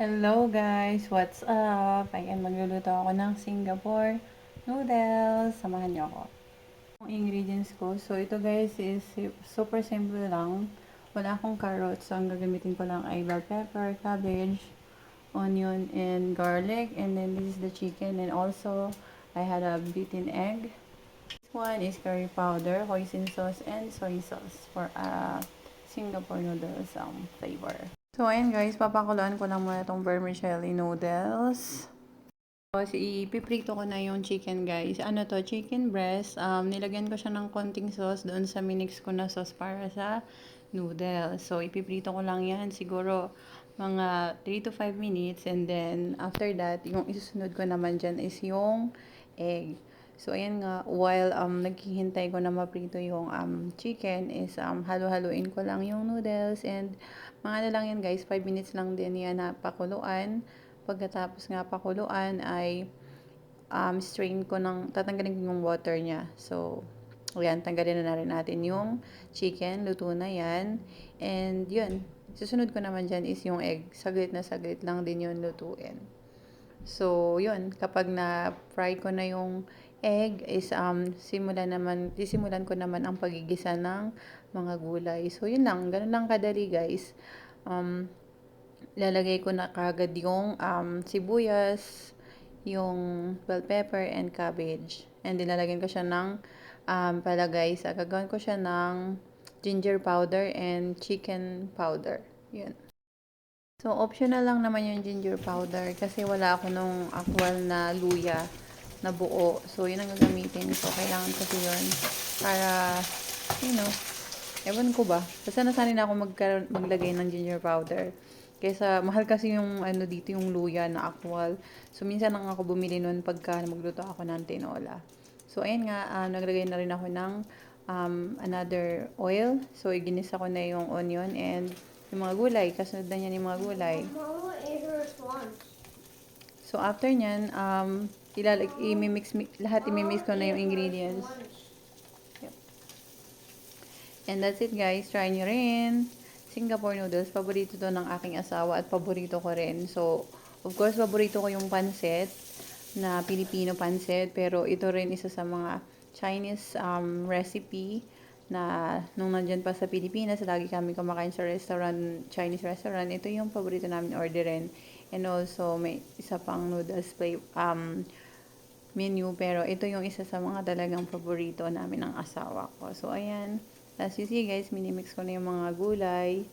Hello guys! What's up? Ayan, magluluto ako ng Singapore noodles. Samahan niyo ako. Ang ingredients ko. So, ito guys is super simple lang. Wala akong carrots. So, ang gagamitin ko lang ay bell pepper, cabbage, onion, and garlic. And then, this is the chicken. And also, I had a beaten egg. This one is curry powder, hoisin sauce, and soy sauce for uh, Singapore noodles um, flavor. So, ayan guys, papakuluan ko lang muna itong vermicelli noodles. Tapos, ipiprito ko na yung chicken guys. Ano to? Chicken breast. Um, nilagyan ko siya ng konting sauce doon sa minix ko na sauce para sa noodles. So, ipiprito ko lang yan. Siguro, mga 3 to 5 minutes. And then, after that, yung isusunod ko naman dyan is yung egg. So, ayan nga, while um, naghihintay ko na maprito yung um, chicken, is um, halo-haluin ko lang yung noodles. And, mga ano lang yan guys, 5 minutes lang din yan na pakuluan. Pagkatapos nga pakuluan ay um, strain ko ng, tatanggalin ko yung water niya. So, ayan, tanggalin na, na rin natin yung chicken, luto na yan. And yun, susunod ko naman dyan is yung egg. Saglit na saglit lang din yun lutuin. So, yun, kapag na-fry ko na yung egg is um, simulan naman, sisimulan ko naman ang pagigisa ng mga gulay. So, yun lang. Ganun lang kadali, guys. Um, lalagay ko na kagad yung um, sibuyas, yung bell pepper, and cabbage. And then, ko siya ng um, palagay sa gagawin ko siya ng ginger powder and chicken powder. Yun. So, optional lang naman yung ginger powder kasi wala ako nung actual na luya na buo. So, yun ang gagamitin. So, kailangan kasi yun para, you know, ewan ko ba. Basta nasanay na ako maglagay ng ginger powder. Kaysa, mahal kasi yung, ano, dito yung luya na actual. So, minsan lang ako bumili nun pagka magluto ako ng tinola. So, ayun nga, uh, naglagay na rin ako ng um, another oil. So, iginisa ko na yung onion and yung mga gulay. Kasunod na yan yung mga gulay. So, after nyan, um, ilalag, imimix, lahat imimix ko na yung ingredients. And that's it guys. Try nyo rin. Singapore noodles. Paborito to ng aking asawa at paborito ko rin. So, of course, paborito ko yung pancit na Filipino pancit. Pero ito rin isa sa mga Chinese um, recipe na nung nandyan pa sa Pilipinas, lagi kami kumakain sa restaurant, Chinese restaurant. Ito yung paborito namin orderin. And also, may isa pang noodles play, um, menu. Pero ito yung isa sa mga talagang paborito namin ng asawa ko. So, ayan. As you see guys, minimix ko na yung mga gulay,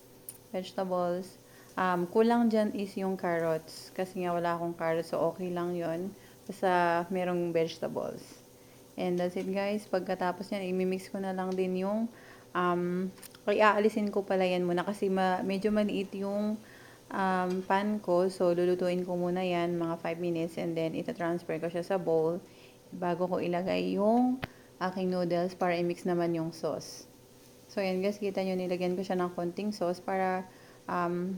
vegetables. Um, kulang dyan is yung carrots. Kasi nga wala akong carrots, so okay lang yon Basta merong vegetables. And that's it guys. Pagkatapos yan, imimix ko na lang din yung um, ay aalisin ko pala yan muna kasi ma, medyo maliit yung um, pan ko. So, lulutuin ko muna yan mga 5 minutes and then ita-transfer ko siya sa bowl bago ko ilagay yung aking noodles para i-mix naman yung sauce. So, yan guys, kita nyo, nilagyan ko siya ng konting sauce para um,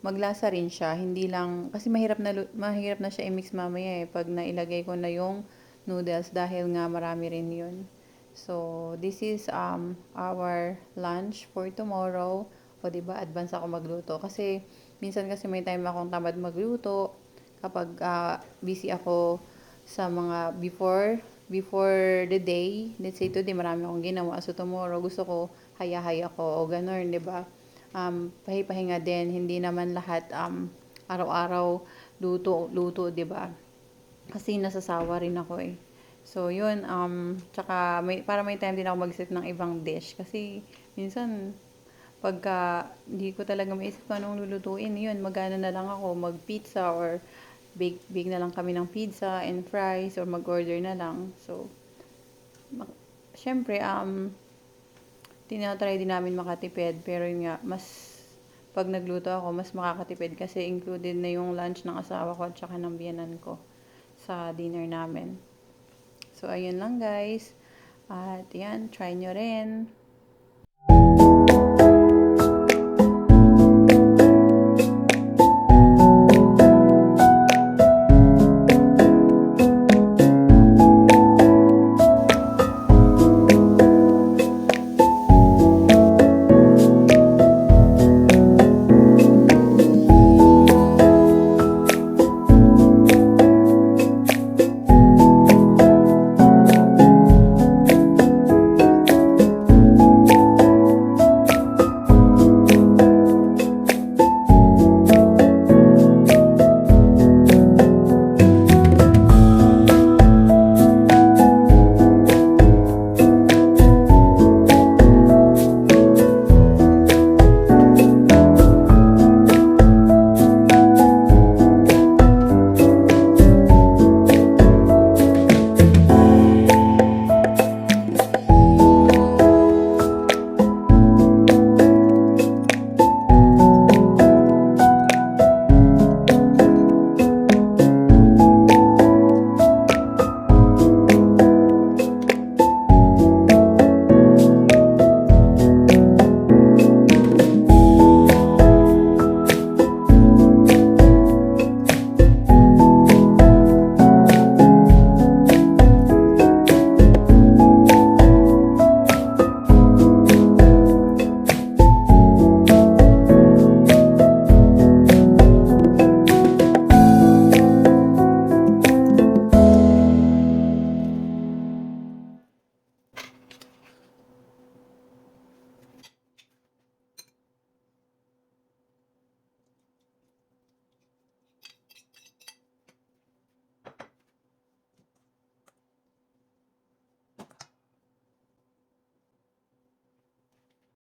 maglasa rin siya. Hindi lang, kasi mahirap na, mahirap na siya i-mix mamaya eh, pag nailagay ko na yung noodles dahil nga marami rin yun. So, this is um, our lunch for tomorrow. O, diba, advance ako magluto. Kasi, minsan kasi may time akong tamad magluto. Kapag uh, busy ako sa mga before before the day, let's say today marami akong ginawa, so tomorrow gusto ko haya-haya ko o ganun, di ba? Um, pahipahinga din, hindi naman lahat um, araw-araw luto, luto, di ba? Kasi nasasawa rin ako eh. So, yun, um, tsaka may, para may time din ako mag-set ng ibang dish. Kasi, minsan, pagka hindi ko talaga maisip kung anong lulutuin, yun, magana na lang ako, mag-pizza or bake, bake na lang kami ng pizza and fries or mag-order na lang. So, syempre, um, tinatry din namin makatipid. Pero yun nga, mas, pag nagluto ako, mas makakatipid kasi included na yung lunch ng asawa ko at saka ng biyanan ko sa dinner namin. So, ayun lang guys. At yan, try nyo rin.